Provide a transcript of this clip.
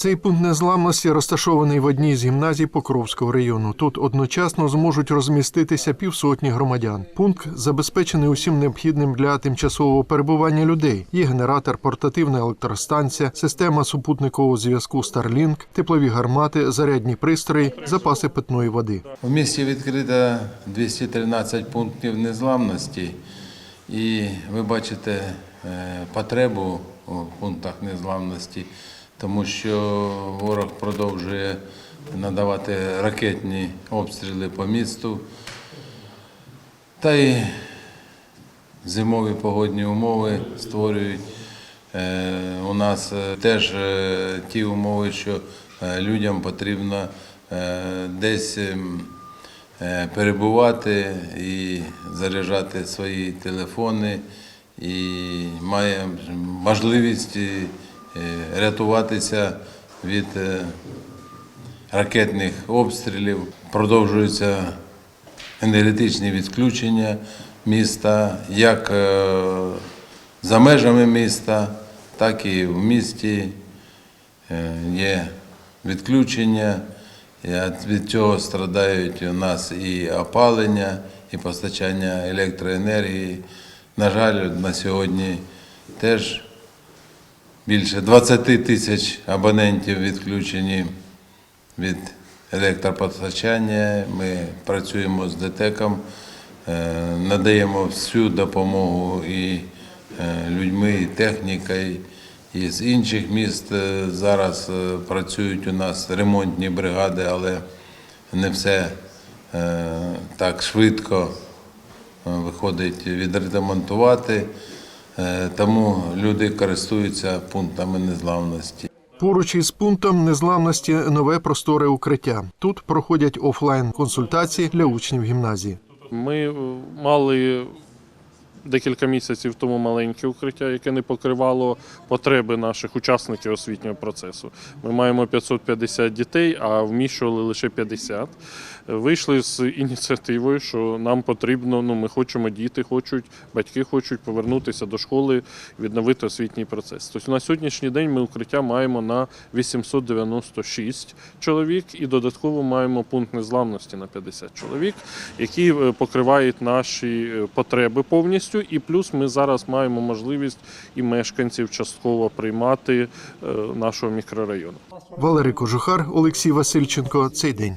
Цей пункт незламності розташований в одній з гімназій Покровського району. Тут одночасно зможуть розміститися півсотні громадян. Пункт забезпечений усім необхідним для тимчасового перебування людей. Є генератор, портативна електростанція, система супутникового зв'язку Starlink, теплові гармати, зарядні пристрої, запаси питної води. У місті відкрито 213 пунктів незламності, і ви бачите е, потребу у пунктах незламності, тому що ворог продовжує надавати ракетні обстріли по місту. Та й зимові погодні умови створюють е, у нас е, теж е, ті умови, що людям потрібно десь ем, перебувати і заряджати свої телефони, і має можливість рятуватися від е, ракетних обстрілів. Продовжуються енергетичні відключення міста, як е, за межами міста, так і в місті Е, є відключення. Від цього страдають у нас і опалення, і постачання електроенергії. На жаль, на сьогодні теж більше 20 тисяч абонентів відключені від електропостачання. Ми працюємо з ДТЕКом, е, надаємо всю допомогу і е, людьми, і технікою. І з інших міст е, зараз працюють у нас ремонтні бригади, але не все так швидко виходить відремонтувати. Е, Тому люди користуються пунктами незламності. Поруч із пунктом незламності нове просторе укриття. Тут проходять офлайн консультації для учнів гімназії. Ми е, мали декілька місяців тому маленьке укриття, яке не покривало потреби наших учасників освітнього процесу. Ми маємо 550 дітей, а вміщували лише 50. Вийшли з ініціативою, що нам потрібно, ну ми хочемо, діти хочуть, батьки хочуть повернутися до школи, відновити освітній процес. Тобто на сьогоднішній день ми укриття маємо на 896 чоловік і додатково маємо пункт незламності на 50 чоловік, які е, покривають наші е, потреби повністю. І плюс ми зараз маємо можливість і мешканців частково приймати е, нашого мікрорайону. Валерій Кожухар, Олексій Васильченко. Цей день.